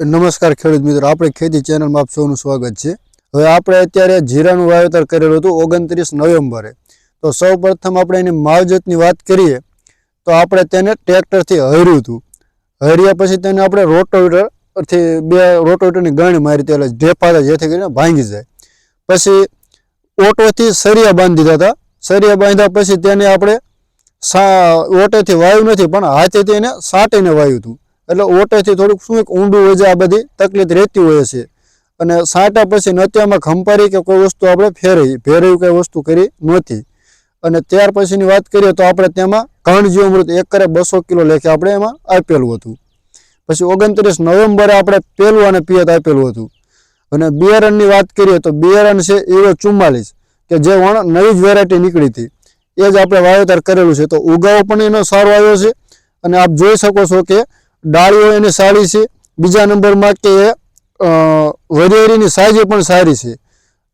નમસ્કાર ખેડૂત મિત્રો, આપણે ખેતી ચેનલમાં આપ સૌનું સ્વાગત છે. હવે આપણે અત્યારે જીરાનું વાવેતર કરેલું હતું ઓગણત્રીસ નવેમ્બરે. તો સૌ આપણે એની માવજતની વાત કરીએ, તો આપણે તેને ટ્રેક્ટરથી હર્યું હતું. હર્યા પછી તેને આપણે રોટોવેટરથી, બે રોટોવેટરની ગણી મારી એટલે ઢેફાતા જેથી કરીને ભાંગી જાય. પછી ઓટોથી સરિયા બાંધી દીધા હતા. સરિયા બાંધ્યા પછી તેને આપણે સા, ઓટેથી વાયું નથી, પણ હાથેથી એને સાટીને વાયું હતું. એટલે ઓટેથી થોડુંક શું ઊંડું હોય છે, આ બધી તકલીફ રહેતી હોય છે. અને સાંટા પછી નત્યામાં ખંપારી કે કોઈ વસ્તુ આપણે ફેરવી ફેરવી કઈ વસ્તુ કરી નહોતી. અને ત્યાર પછીની વાત કરીએ તો આપણે તેમાં ઘણજીવમૃત એક એકરે બસો કિલો લેખે આપણે એમાં આપેલું હતું. પછી ઓગણત્રીસ નવેમ્બરે આપણે પહેલું અને પિયત આપેલું હતું. અને બિયારણની વાત કરીએ તો બિયારણ છે એવો ચુમ્માલીસ, કે જે વણ નવી જ વેરાયટી નીકળી હતી. એ જ આપણે વાવેતર કરેલું છે. તો ઉગાવો પણ એનો સારો આવ્યો છે. અને આપ જોઈ શકો છો કે ડાળીઓ એની સારી છે. બીજા નંબરમાં કે એ વરિયેરીની સાઈઝ પણ સારી છે.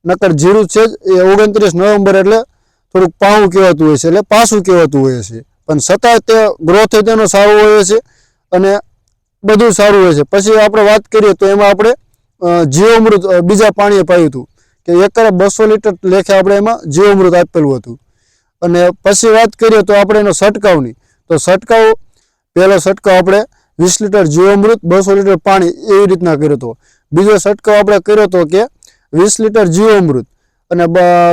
નકર જીરું છે જ, એ ઓગણત્રીસ નવેમ્બર એટલે થોડુંક પાવું કહેવાતું હોય છે, એટલે પાસું કહેવાતું હોય છે. પણ છતાં તે ગ્રોથ તેનો સારો હોય છે અને બધું સારું હોય છે. પછી આપણે વાત કરીએ તો એમાં આપણે જીવામૃત બીજા પાણીએ પાયું હતું. કે એકરે બસો લીટર લેખે આપણે એમાં જીવામૃત આપેલું હતું. અને પછી વાત કરીએ તો આપણે એનો છંટકાવની. તો છંટકાવ, પહેલો છંટકાવ આપણે વીસ લીટર જીવામૃત બસો લીટર પાણી એવી રીતના કર્યો હતો. બીજો છંટકાવ આપણે કર્યો હતો કે વીસ લીટર જીવામૃત અને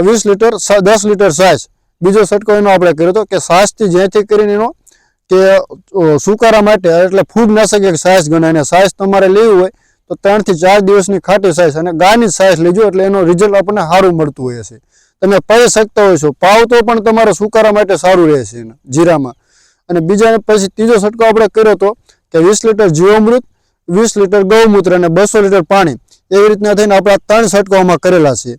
વીસ લીટર દસ લીટર છાશ. બીજો છંટકાવ એનો આપણે કર્યો હતો કે છાશથી જેથી કરીને એનો કે સુકારા માટે, એટલે ફૂગનાશક એક સાયસ ગણાય અને સાયસ તમારે લેવી હોય તો ત્રણથી ચાર દિવસની ખાટી સાયસ અને ગાયની સાયસ લેજો એટલે એનો રિઝલ્ટ આપણને સારું મળતું હોય છે. તમે પાઈ શકતા હોય છો. પાવ તો પણ તમારે સુકારા માટે સારું રહે છે જીરામાં. અને બીજા પછી ત્રીજો છંટકાવ આપણે કર્યો હતો કે વીસ લીટર જીવામૃત વીસ લીટર ગૌમૂત્ર અને બસો લીટર પાણી એવી રીતના થઈને આપણા ત્રણ છંટકાવમાં કરેલા છે.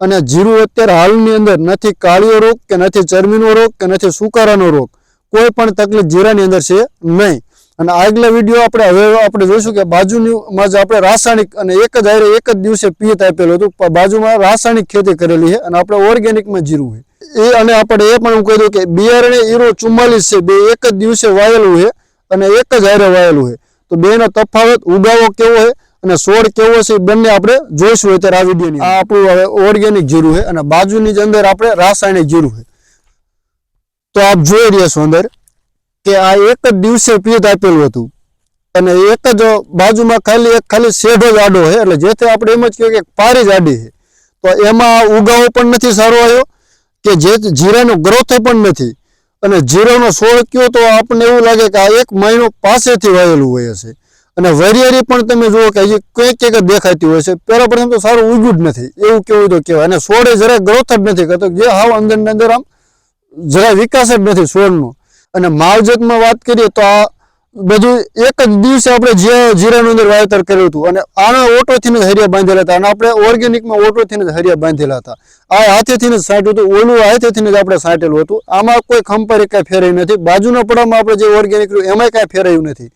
અને જીરું અત્યારે હાલની અંદર નથી કાળીઓ રોગ કે નથી ચરમીનો રોગ કે નથી સુકારાનો રોગ, કોઈ પણ તકલીફ જીરાની અંદર છે નહીં. અને આગલા વીડિયો આપણે હવે આપણે જોઈશું કે બાજુની જ આપણે રાસાયણિક અને એક જ હારે એક જ દિવસે પિયત આપેલું હતું બાજુમાં રાસાયણિક ખેતી કરેલી છે અને આપણે ઓર્ગેનિકમાં જીરું છે. એ અને આપણે એ પણ હું કહી દઉં કે બિયારણે ઈરો ચુમ્માલીસ છે, બે એક જ દિવસે વાયેલું છે. અને એક જ હારે વાયેલું છે. તો બેનો તફાવત, ઉગાવો કેવો છે અને સોળ કેવો છે એ બંને આપણે જોઈશું અત્યારે આ વિડીયોની આ આપણું હવે ઓર્ગેનિક જીરું છે અને બાજુની જ અંદર આપણે રાસાયણિક જીરું છે. તો આપ જોઈ રહ્યા છો અંદર કે આ એક જ દિવસે પિયત આપેલું હતું. અને એક જ બાજુમાં ખાલી એક ખાલી શેઢો જ આડો છે. એટલે જેથી આપણે એમ જ કહીએ કે પારી જ આડી છે. તો એમાં ઉગાવો પણ નથી સારો આવ્યો, કે જે જીરાનો ગ્રોથ પણ નથી. અને જીરાનો છોડ કયો તો આપણને એવું લાગે કે આ એક મહિનો પાસેથી વાયેલું હોય છે. અને વરિયારી પણ તમે જુઓ કે હજી કંઈક કંઈક દેખાતી હોય છે. પહેલાં પ્રથમ તો સારું ઉગ્યું જ નથી. એવું કેવું તો કહેવાય. અને છોડે જરા ગ્રોથ જ નથી કરતો. જે હાવ અંદર અંદર આમ જરા વિકાસ જ નથી છોડનો. અને માવજતમાં વાત કરીએ તો આ બધું એક જ દિવસે આપણે જે જીરાનું અંદર વાવેતર કર્યું હતું અને આના ઓટોથી જ હરિયા બાંધેલા હતા અને આપણે ઓર્ગેનિકમાં ઓટોથી જ હરિયા બાંધેલા હતા. આ હાથેથી જ સાંટ્યું હતું, ઓલું હાથેથી જ આપણે સાંટેલું હતું. આમાં કોઈ ખંપારી કાંઈ ફેરાયું નથી, બાજુના પડામાં આપણે જે ઓર્ગેનિક રહ્યું, એમાંય કાંઈ ફેરાયું નથી.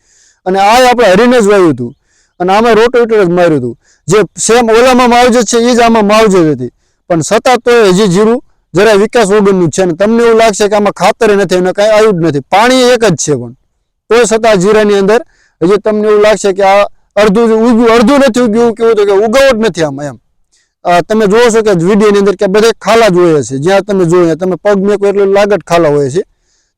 અને આ આપણે હરીને જ વાવ્યું હતું. અને આમાં રોટોવેટર જ માર્યું હતું. જે સેમ ઓલામાં માવજત છે એ જ આમાં માવજત હતી. પણ છતાં તો હજી જીરું જરા વિકાસ વગરનું છે અને તમને એવું લાગશે કે આમાં ખાતર નથી અને કાંઈ આવ્યું જ નથી. પાણી એક જ છે પણ. તો છતાં જીરાની અંદર, હજી તમને એવું લાગશે કે આ અડધું ઉગ્યું, અડધું નથી ઉગ્યું કેવું તો કે ઉગાવો જ નથી આમાં, એમ. તમે જોવો છો કે વિડીયોની અંદર કે બધે ખાલા જ છે. જ્યાં તમે જોયો તમે પગ મેકો એટલે લાગત ખાલા હોય છે.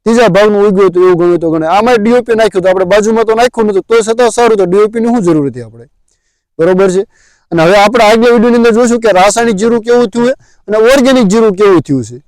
ત્રીજા ભાગનું ઉગ્યું હતું એવું ગણ્યું તો ગણે. આમાં ડીઓપી નાખ્યું તો આપણે બાજુમાં તો નાખ્યું નતું તો છતાં સારું તો ડીઓપીની શું જરૂર હતી આપણે? બરોબર છે? અને હવે આપણે આગલા વિડીયોની અંદર જોઈશું કે રાસાયણિક જીરું કેવું થયું અને ઓર્ગેનિક જીરું કેવું થયું છે?